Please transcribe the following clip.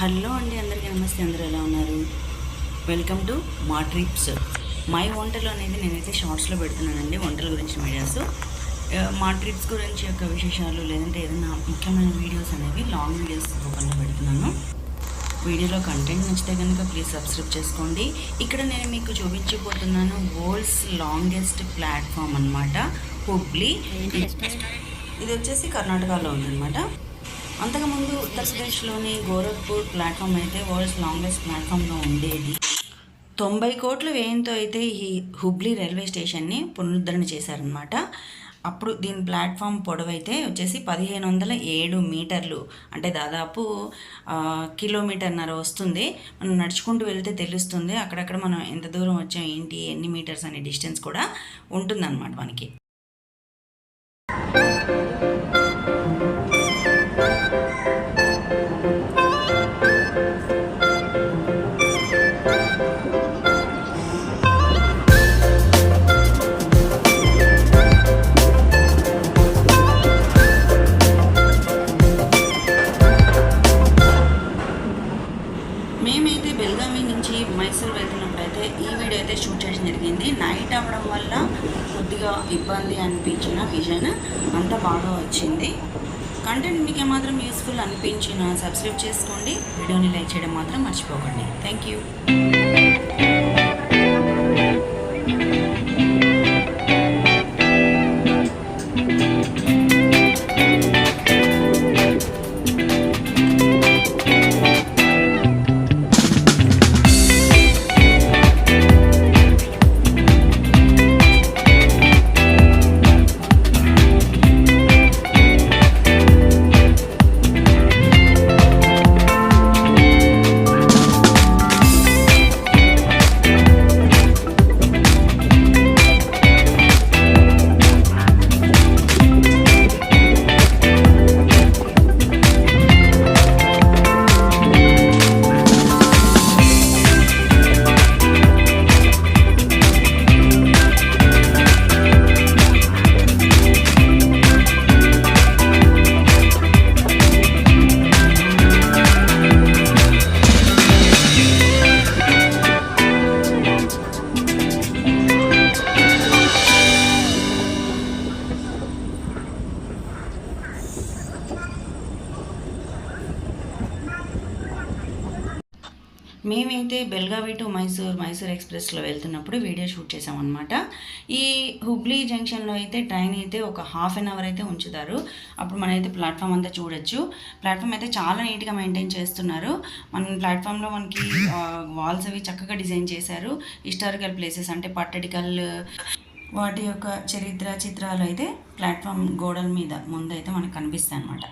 Hello అండి అందరికీ నమస్తే అందరూ ఎలా ఉన్నారు? వెల్కమ్ టు మా ట్రిప్స్ మై వంటలు అనేది నేనైతే షార్ట్స్లో పెడుతున్నానండి వంటల గురించి వీడియోస్ మా ట్రిప్స్ గురించి యొక్క విశేషాలు లేదంటే ఏదైనా ముఖ్యమైన వీడియోస్ అనేవి లాంగ్ వీడియోస్ రూపంలో పెడుతున్నాను. వీడియోలో కంటెంట్ నచ్చితే కనుక ప్లీజ్ సబ్స్క్రైబ్ చేసుకోండి. ఇక్కడ నేను మీకు చూపించబోతున్నాను వరల్డ్స్ లాంగెస్ట్ ప్లాట్ఫామ్ అన్నమాట హుబ్లీ ఇది వచ్చేసి కర్ణాటకలో ఉందన్నమాట. అంతకుముందు ఉత్తరప్రదేశ్లోని గోరఖ్పూర్ ప్లాట్ఫామ్ అయితే వరల్డ్స్ లాంగెస్ట్ ప్లాట్ఫామ్గా ఉండేది. తొంభై కోట్ల వ్యయంతో అయితే ఈ హుబ్లీ రైల్వే స్టేషన్ని పునరుద్ధరణ చేశారనమాట అప్పుడు దీని ప్లాట్ఫామ్ పొడవైతే వచ్చేసి పదిహేను వందల ఏడు మీటర్లు. అంటే దాదాపు కిలోమీటర్న్నర వస్తుంది. మనం నడుచుకుంటూ వెళ్తే తెలుస్తుంది అక్కడక్కడ మనం ఎంత దూరం వచ్చాం ఏంటి ఎన్ని మీటర్స్ అనే డిస్టెన్స్ కూడా ఉంటుందన్నమాట మనకి. మేమైతే బెల్గామి నుంచి మైసూర్ వెళ్తున్నప్పుడైతే ఈ వీడియో అయితే షూట్ చేయడం జరిగింది. నైట్ అవ్వడం వల్ల కొద్దిగా ఇబ్బంది అనిపించిన విజన్ అంత బాగా వచ్చింది. కంటెంట్ మీకు ఏమాత్రం యూస్ఫుల్ అనిపించిన సబ్స్క్రైబ్ చేసుకోండి. వీడియోని లైక్ చేయడం మాత్రం మర్చిపోకండి. Thank you. మేమైతే బెల్గావి టు మైసూర్ మైసూర్ ఎక్స్ప్రెస్లో వెళ్తున్నప్పుడు వీడియో షూట్ చేసామన్నమాట ఈ హుబ్లీ జంక్షన్లో అయితే ట్రైన్ అయితే ఒక హాఫ్ అన్ అవర్ అయితే ఉంచుతారు. అప్పుడు మనమైతే ప్లాట్ఫామ్ అంతా చూడొచ్చు. ప్లాట్ఫామ్ అయితే చాలా నీట్గా మెయింటైన్ చేస్తున్నారు. మన ప్లాట్ఫామ్లో మనకి వాల్స్ అవి చక్కగా డిజైన్ చేశారు. హిస్టారికల్ ప్లేసెస్ అంటే పట్టడికల్ వాటి యొక్క చరిత్ర చిత్రాలు అయితే ప్లాట్ఫామ్ గోడల మీద ముందైతే మనకు కనిపిస్తాయి అన్నమాట